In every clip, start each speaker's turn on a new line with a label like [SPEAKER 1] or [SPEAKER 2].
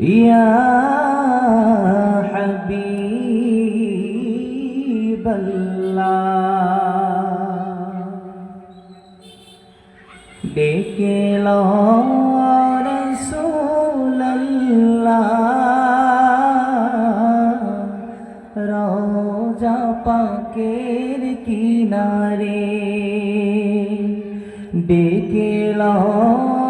[SPEAKER 1] يا حبيب الله ডেকে রোজা পাকের কিনারে ডেকে রোজা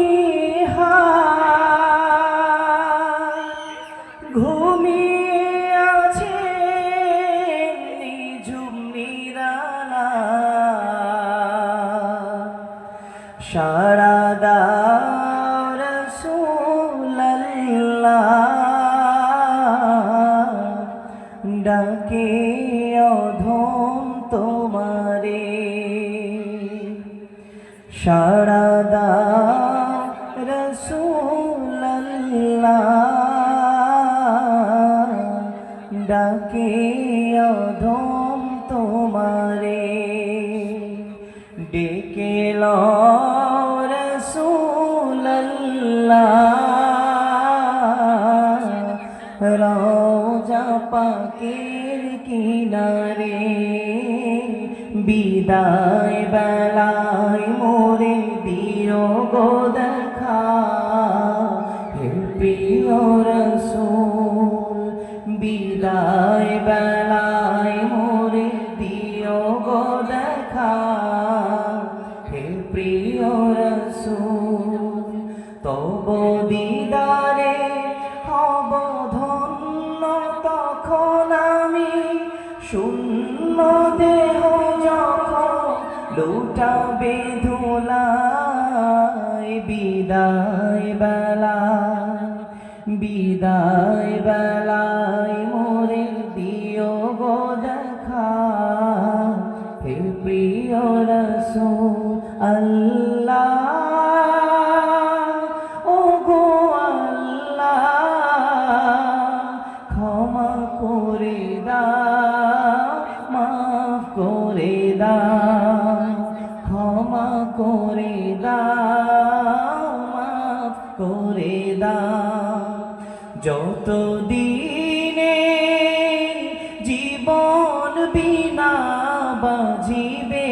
[SPEAKER 1] সারাদার ডাকে অধম তোমারে। সারাদা রসুল্লাহ ডাকে অধম তোমারে। ডেকে রসুল্লাহ রোজা পাকের কিনারে বিদায় বেলায় মোরে দিও গো শূন্য দেহ যখন লুটাবে ধুলায়, বিদায় বেলা বিদায় বেলায় মোরে দিও গো দেখা। হে প্রিয় বাজিবে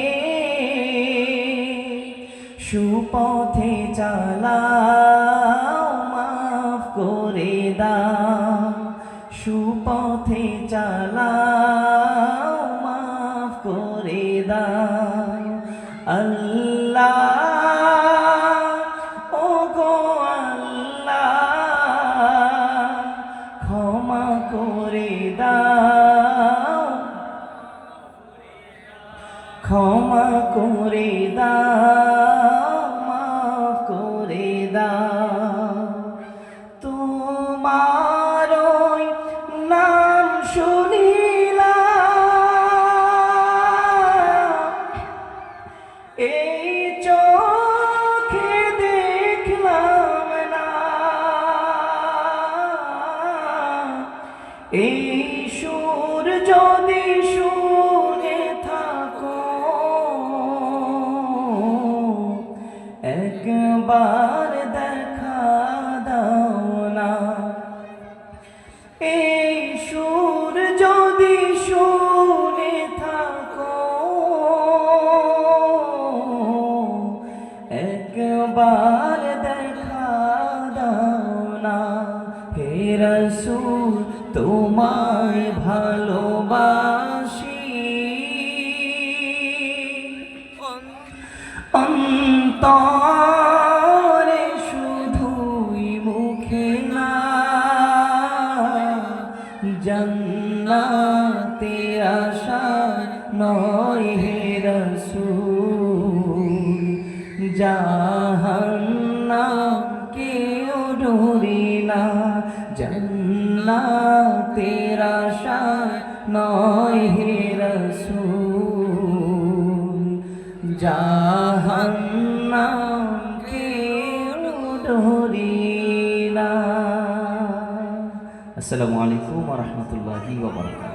[SPEAKER 1] সুপথে চালাও মাফ করে দাও সুপথে চালাও। ক্ষমা করে মাফ করে দাও। তোমার নাম শুনিলা এই চোখে দেখলাম না। এই একবার দেখা দাও না। এই সুর যদি শুনে থাকো, একবার দেখা দাও না। হে রসুল, তোমায় ভালোবাসি। অন্তরে শুধুই মুখে না, জন্নাতে আশা নয় হে রসুল জাহান্নাম কেউ ডরি না, জান্নাতের আশায় নয় জাহান্নাম আসসালামু আলাইকুম ওয়া রাহমাতুল্লাহি